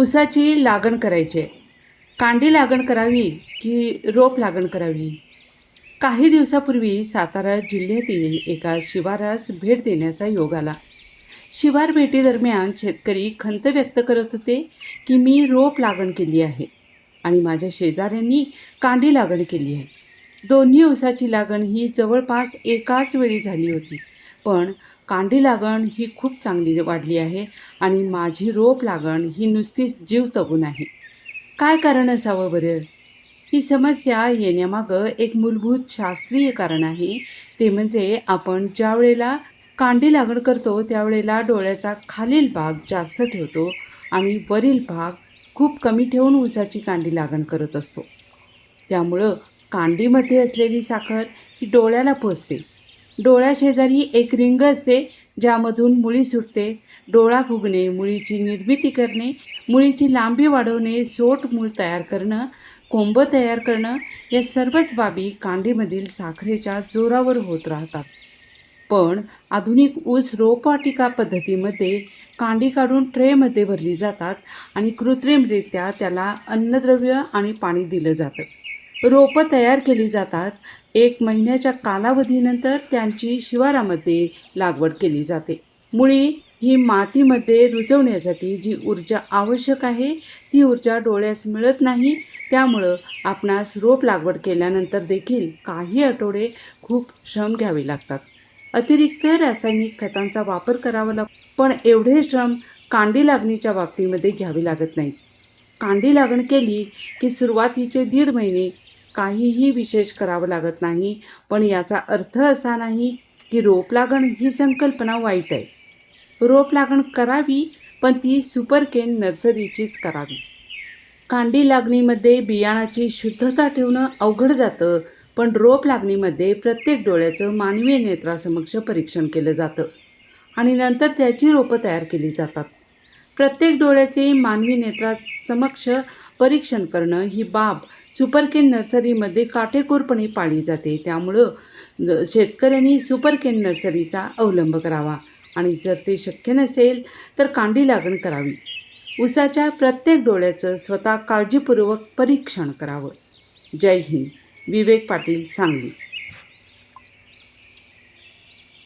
ऊसाची लागण करायची. आहे. कांडी लागण करावी की रोप लागण करावी? काही दिवसापूर्वी सातारा जिल्ह्यातील एका शिवारास भेट देण्याचा योग आला. शिवार भेटीदरम्यान शेतकरी खंत व्यक्त करत होते की मी रोप लागण केली आहे आणि माझ्या शेजाऱ्यांनी कांडी लागण केली आहे. दोन्ही ऊसाची लागण ही जवळपास एकाच वेळी झाली होती. पण कांडी लागण ही खूप चांगली वाढली आहे आणि माझी रोप लागण ही नुसतीच जीव तगून आहे. काय कारण असावं बरं? ही समस्या येण्यामागं एक मूलभूत शास्त्रीय कारण आहे. ते म्हणजे आपण ज्या वेळेला कांडी लागण करतो त्यावेळेला डोळ्याचा खालील भाग जास्त ठेवतो आणि वरील भाग खूप कमी ठेवून ऊसाची कांडी लागण करत असतो. त्यामुळं कांडीमध्ये असलेली साखर ही डोळ्याला पोचते. डोळ्याशेजारी एक रिंग असते ज्यामधून मुळी सुटते. डोळा फुगणे मुळीची निर्मिती करणे मुळीची लांबी वाढवणे सोट मूळ तयार करणं कोंब तयार करणं या सर्वच बाबी कांडीमधील साखरेच्या जोरावर होत राहतात. पण आधुनिक ऊस रोपवाटिका पद्धतीमध्ये कांडी काढून ट्रेमध्ये भरली जातात आणि कृत्रिमरित्या त्याला अन्नद्रव्य आणि पाणी दिलं जातं. रोपं तयार केली जातात. एक महिन्याच्या कालावधीनंतर त्यांची शिवारामध्ये लागवड केली जाते. मुळी ही मातीमध्ये रुजवण्यासाठी जी ऊर्जा आवश्यक आहे ती ऊर्जा डोळ्यास मिळत नाही त्यामुळं आपणास रोप लागवड केल्यानंतर देखील काही आठवडे खूप श्रम घ्यावे लागतात. अतिरिक्त रासायनिक खतांचा वापर करावा लागतो पण एवढे श्रम कांडी लागणीच्या बाबतीमध्ये घ्यावे लागत नाहीत. कांडी लागण केली की सुरुवातीचे दीड महिने काहीही विशेष करावं लागत नाही. पण याचा अर्थ असा नाही की रोप लागण ही संकल्पना वाईट आहे. रोप लागण करावी पण ती सुपरकेन नर्सरीचीच करावी. कांडी लागणीमध्ये बियाणाची शुद्धता ठेवणं अवघड जातं पण रोप लागणीमध्ये प्रत्येक डोळ्याचं मानवी नेत्रासमक्ष परीक्षण केलं जातं आणि नंतर त्याची रोपं तयार केली जातात. प्रत्येक डोळ्याचे मानवी नेत्रासमक्ष परीक्षण करणं ही बाब सुपरकेन नर्सरीमध्ये काटेकोरपणे पाळली जाते. त्यामुळं शेतकऱ्यांनी सुपरकेन नर्सरीचा अवलंब करावा. आणि जर ते शक्य नसेल तर कांडी लागण करावी. उसाच्या प्रत्येक डोळ्याचं स्वतः काळजीपूर्वक परीक्षण करावं. जय हिंद. विवेक पाटील सांगली.